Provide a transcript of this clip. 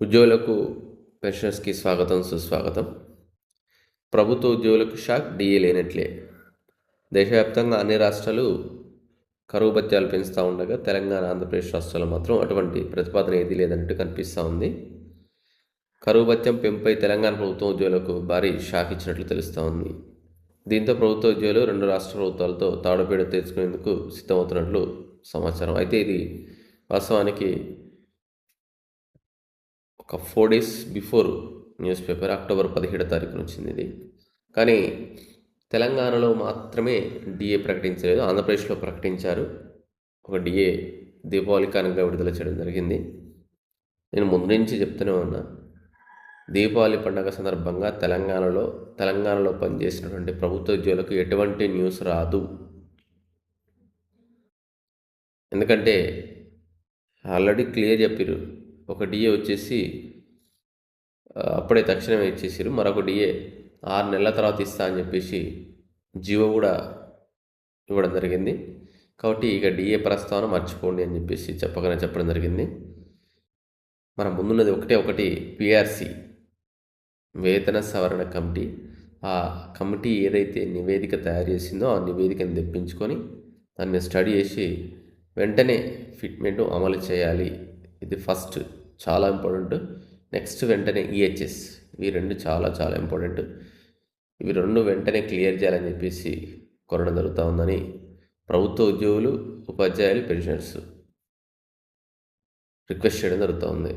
ఉద్యోగులకు పెన్షనర్స్కి స్వాగతం సుస్వాగతం. ప్రభుత్వ ఉద్యోగులకు షాక్ డిఏ లేనట్లే. దేశవ్యాప్తంగా అన్ని రాష్ట్రాలు కరువు భత్యాలు పెంచుతూ ఉండగా తెలంగాణ ఆంధ్రప్రదేశ్ రాష్ట్రాల్లో మాత్రం అటువంటి ప్రతిపాదన ఏది లేదన్నట్టు కనిపిస్తూ ఉంది. కరువు భత్యం పెంపై తెలంగాణ ప్రభుత్వం ఉద్యోగులకు భారీ షాక్ ఇచ్చినట్లు తెలుస్తూ ఉంది. దీంతో ప్రభుత్వ ఉద్యోగులు రెండు రాష్ట్ర ప్రభుత్వాలతో తాడుపేడ తెచ్చుకునేందుకు సిద్ధమవుతున్నట్లు సమాచారం. అయితే ఇది వాస్తవానికి ఒక four days before news paper October పదిహేడో తారీఖున వచ్చింది ఇది. కానీ తెలంగాణలో మాత్రమే డిఏ ప్రకటించలేదు. ఆంధ్రప్రదేశ్లో ప్రకటించారు. ఒక డిఏ దీపావళి కానుకగా విడుదల చేయడం జరిగింది. నేను ముందు నుంచి చెప్తూనే ఉన్నా దీపావళి పండుగ సందర్భంగా తెలంగాణలో తెలంగాణలో పనిచేసినటువంటి ప్రభుత్వ ఉద్యోగులకు ఎటువంటి న్యూస్ రాదు. ఎందుకంటే ఆల్రెడీ క్లియర్ చెప్పారు ఒక డిఏ వచ్చేసి అప్పుడే తక్షణమే ఇచ్చేసారు మరొక డిఏ ఆరు నెలల తర్వాత ఇస్తా అని చెప్పేసి జీవో కూడా ఇవ్వడం జరిగింది. కాబట్టి ఇక డిఏ ప్రస్తావన మర్చిపోండి అని చెప్పేసి చెప్పగానే చెప్పడం జరిగింది. మన ముందున్నది ఒకటే ఒకటి పిఆర్సి వేతన సవరణ కమిటీ. ఆ కమిటీ ఏదైతే నివేదిక తయారు చేసిందో ఆ నివేదికను తెప్పించుకొని దాన్ని స్టడీ చేసి వెంటనే ఫిట్మెంట్ అమలు చేయాలి ఇది ఫస్ట్ చాలా ఇంపార్టెంట్. నెక్స్ట్ వెంటనే ఈహెచ్ఎస్ ఇవి రెండు చాలా చాలా ఇంపార్టెంట్. ఇవి రెండు వెంటనే క్లియర్ చేయాలని చెప్పేసి కొనడం జరుగుతూ ఉందని ప్రభుత్వ ఉద్యోగులు ఉపాధ్యాయులు పెన్షనర్స్ రిక్వెస్ట్ చేయడం జరుగుతూ ఉంది.